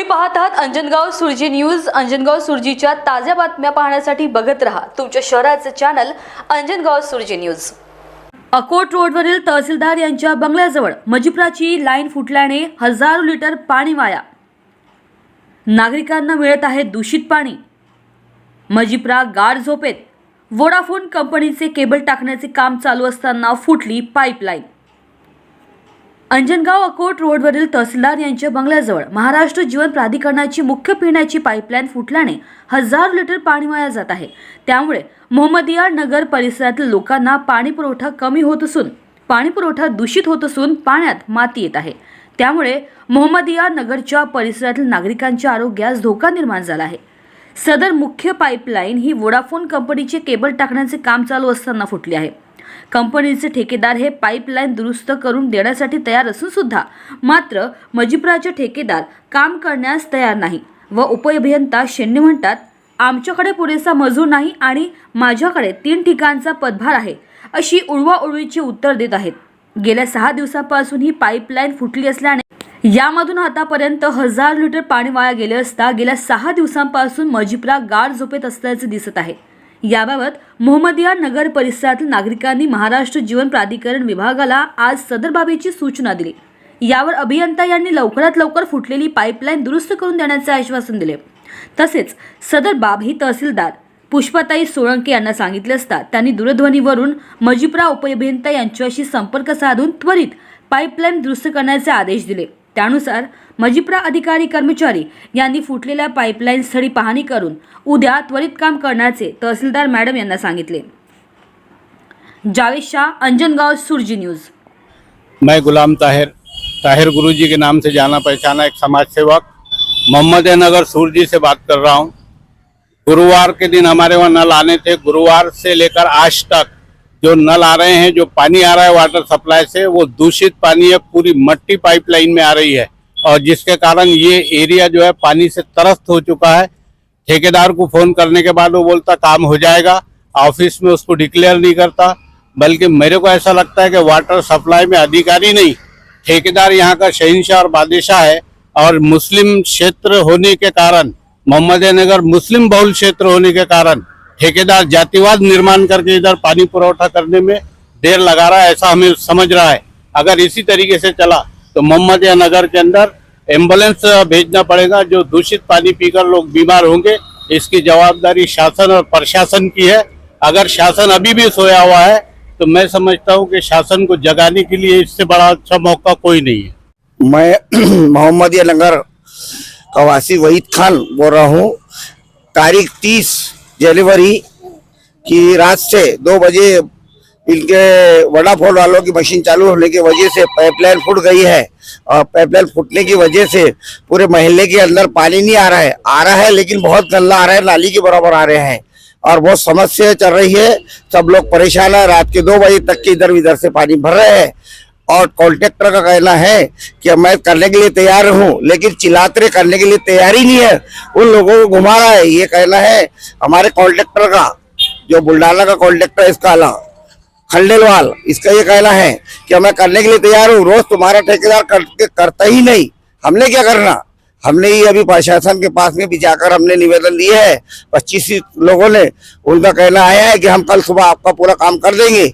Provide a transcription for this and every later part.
तुम्ही पाहत आहात अंजनगाव सुरजी न्यूज. अंजनगाव सुरजीच्या ताज्या बातम्या पाहण्यासाठी बघत रहा तुमच्या शहराचं चॅनल अंजनगाव सुरजी न्यूज. अकोट रोडवरील तहसीलदार यांच्या बंगल्याजवळ मजिप्राची लाईन फुटल्याने हजारो लिटर पाणी वाया. नागरिकांना मिळत आहे दूषित पाणी. मजिप्रा गाढ झोपेत वोडाफोन कंपनीचे केबल टाकण्याचे काम चालू असताना फुटली पाईपलाईन. अंजनगाव अकोट रोडवरील तहसीलदार यांच्या बंगल्याजवळ महाराष्ट्र जीवन प्राधिकरणाची मुख्य पिण्याची पाईपलाईन फुटल्याने हजारो लिटर पाणी वाया जात आहे. त्यामुळे मोहम्मदिया नगर परिसरातील लोकांना पाणी पुरवठा कमी होत असून पाणी पुरवठा दूषित होत असून पाण्यात माती येत आहे. त्यामुळे मोहम्मदिया नगरच्या परिसरातील नागरिकांच्या आरोग्यास धोका निर्माण झाला आहे. सदर मुख्य पाईपलाईन ही वोडाफोन कंपनीचे केबल टाकण्याचे काम चालू असताना फुटली आहे. कंपनीचे ठेकेदार हे पाईपलाईन दुरुस्त करून देण्यासाठी तयार असून सुद्धा मात्र मजिप्राचे ठेकेदार काम करण्यास तयार नाही व उपअभियंता शेंडे म्हणतात आमच्याकडे पुरेसा मजूर नाही आणि माझ्याकडे तीन ठिकाणचा पदभार आहे अशी उडवाउडवीची उत्तर देत आहेत. गेल्या सहा दिवसापासून ही पाईपलाईन फुटली असल्याने यामधून आतापर्यंत हजार लिटर पाणी वाया गेले असता गेल्या सहा दिवसांपासून मजिप्रा गाढ झोपेत असल्याचे दिसत आहे. याबाबत मोहम्मदिया नगर परिसरातील नागरिकांनी महाराष्ट्र जीवन प्राधिकरण विभागाला आज सदर बाबीची सूचना दिली. यावर अभियंता यांनी लवकरात लवकर फुटलेली पाईपलाईन दुरुस्त करून देण्याचे आश्वासन दिले. तसेच सदर बाब ही तहसीलदार पुष्पाताई सोळंके यांना सांगितले असता त्यांनी दूरध्वनीवरून मजिप्रा उपअभियंता यांच्याशी संपर्क साधून त्वरित पाईपलाईन दुरुस्त करण्याचे आदेश दिले. त्यानुसार मजिप्रा अधिकारी कर्मचारी यांनी फुटलेल्या पाईपलाईन स्थळी पाहणी करून उद्या त्वरित काम करण्याचे तहसीलदार मॅडम यांना सांगितले. जावेद शाह अंजनगाव सुरजी न्यूज. मैं गुलाम ताहिर ताहिर गुरुजी के नाम से जाना पहचाना एक समाज सेवक मोहम्मद नगर सूरजी से बात कर रहा हूँ। गुरुवार के दिन हमारे वहाँ नल आने थे गुरुवार से लेकर आज तक जो नल आ रहे हैं, जो पानी आ रहा है वाटर सप्लाई से, वो दूषित पानी है, पूरी मट्टी पाइपलाइन में आ रही है। और जिसके कारण ये एरिया जो है, पानी से त्रस्त हो चुका है। ठेकेदार को फ़ोन करने के बाद वो बोलता, काम हो जाएगा। ऑफ़िस में उसको डिक्लेयर नहीं करता। बल्कि मेरे को ऐसा लगता है कि वाटर सप्लाई में अधिकारी नहीं। ठेकेदार यहाँ का शहनशाह और बादशाह है और मुस्लिम क्षेत्र होने के कारण, मोहम्मद नगर मुस्लिम बहुल क्षेत्र होने के कारण ठेकेदार जातिवाद निर्माण करके इधर पानी पुरवठा करने में देर लगा रहा है, ऐसा हमें समझ रहा है। अगर इसी तरीके से चला तो मोहम्मद नगर के अंदर एंबुलेंस भेजना पड़ेगा, जो दूषित पानी पीकर लोग बीमार होंगे, इसकी जवाबदारी शासन और प्रशासन की है। अगर शासन अभी भी सोया हुआ है तो मैं समझता हूँ कि शासन को जगाने के लिए इससे बड़ा अच्छा मौका कोई नहीं है। मैं मोहम्मदिया नगर का वासी वहीद खान बोल रहा हूँ। तारीख तीस जनवरी की रात से दो बजे इनके वडाफोन वालों की मशीन चालू होने की वजह से पाइपलाइन फूट गई है। और पाइपलाइन फूटने की वजह से पूरे महल्ले के अंदर पानी नहीं आ रहा है। आ रहा है, लेकिन बहुत गंदा आ रहा है, नाली के बराबर आ रहे हैं। और बहुत समस्या चल रही है। सब लोग परेशान है। रात के दो बजे तक के इधर उधर से पानी भर रहे हैं। और कॉन्ट्रेक्टर का कहना है कि मैं करने के लिए तैयार हूँ लेकिन चिलात्रे करने के लिए तैयार नहीं है। उन लोगों को घुमा रहा है। ये कहना है हमारे कॉन्ट्रेक्टर का जो बुल्डाला का कॉन्ट्रेक्टर है इसका अला खंडेलवाल इसका ये कहना है कि मैं करने के लिए तैयार हूँ। रोज तुम्हारा ठेकेदार कर, करता ही नहीं। हमने क्या करना? हमने ही अभी प्रशासन के पास में भी जाकर हमने निवेदन दिए है। पच्चीस लोगों ने उनका कहना आया है कि हम कल सुबह आपका पूरा काम कर देंगे।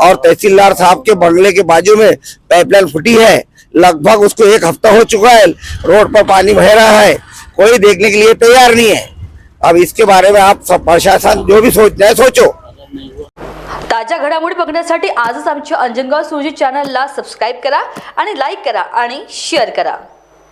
और तहसीलदार साहब के बंगले के बाजू में पाइपलाइन फूटी है। लगभग उसको एक हफ़्ता हो चुका है। रोड पर पानी बह रहा है। कोई देखने के लिए तैयार नहीं है। अब इसके बारे में आप सब प्रशासन जो भी सोचना है, सोचो। ताज्या घडामोडी बघण्यासाठी आजच आमच्या अंजनगाव सुरजी चॅनलला सबस्क्राईब करा लाईक करा शेअर करा.